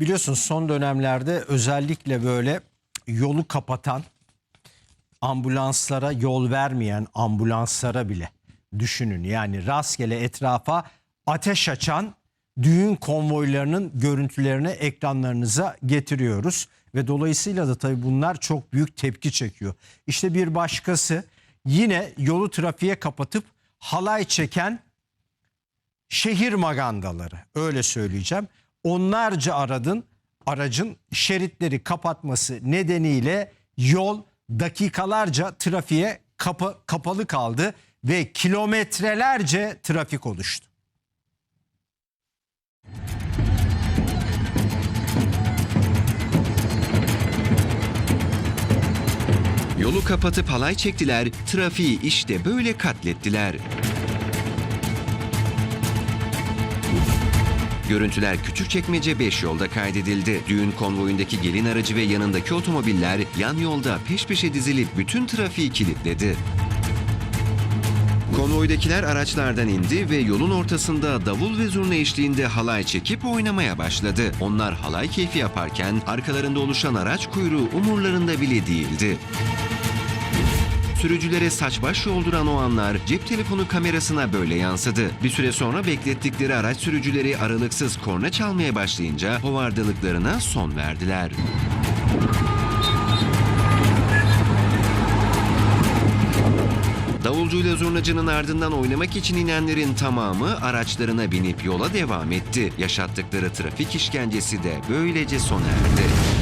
Biliyorsunuz son dönemlerde özellikle böyle yolu kapatan ambulanslara yol vermeyen ambulanslara bile düşünün. Yani rastgele etrafa ateş açan düğün konvoylarının görüntülerini ekranlarınıza getiriyoruz. Ve dolayısıyla da tabii bunlar çok büyük tepki çekiyor. İşte bir başkası yine yolu trafiğe kapatıp halay çeken şehir magandaları öyle söyleyeceğim. Onlarca aradın aracın şeritleri kapatması nedeniyle yol dakikalarca trafiğe kapa- kapalı kaldı ve kilometrelerce trafik oluştu. Yolu kapatıp halay çektiler, trafiği işte böyle katlettiler. Görüntüler Küçükçekmece 5 yolda kaydedildi. Düğün konvoyundaki gelin aracı ve yanındaki otomobiller yan yolda peş peşe dizilip bütün trafiği kilitledi. Konvoydakiler araçlardan indi ve yolun ortasında davul ve zurna eşliğinde halay çekip oynamaya başladı. Onlar halay keyfi yaparken arkalarında oluşan araç kuyruğu umurlarında bile değildi. Sürücülere saç baş yolduran o anlar cep telefonu kamerasına böyle yansıdı. Bir süre sonra beklettikleri araç sürücüleri aralıksız korna çalmaya başlayınca hovardalıklarına son verdiler. Davulcuyla zurnacının ardından oynamak için inenlerin tamamı araçlarına binip yola devam etti. Yaşattıkları trafik işkencesi de böylece sona erdi.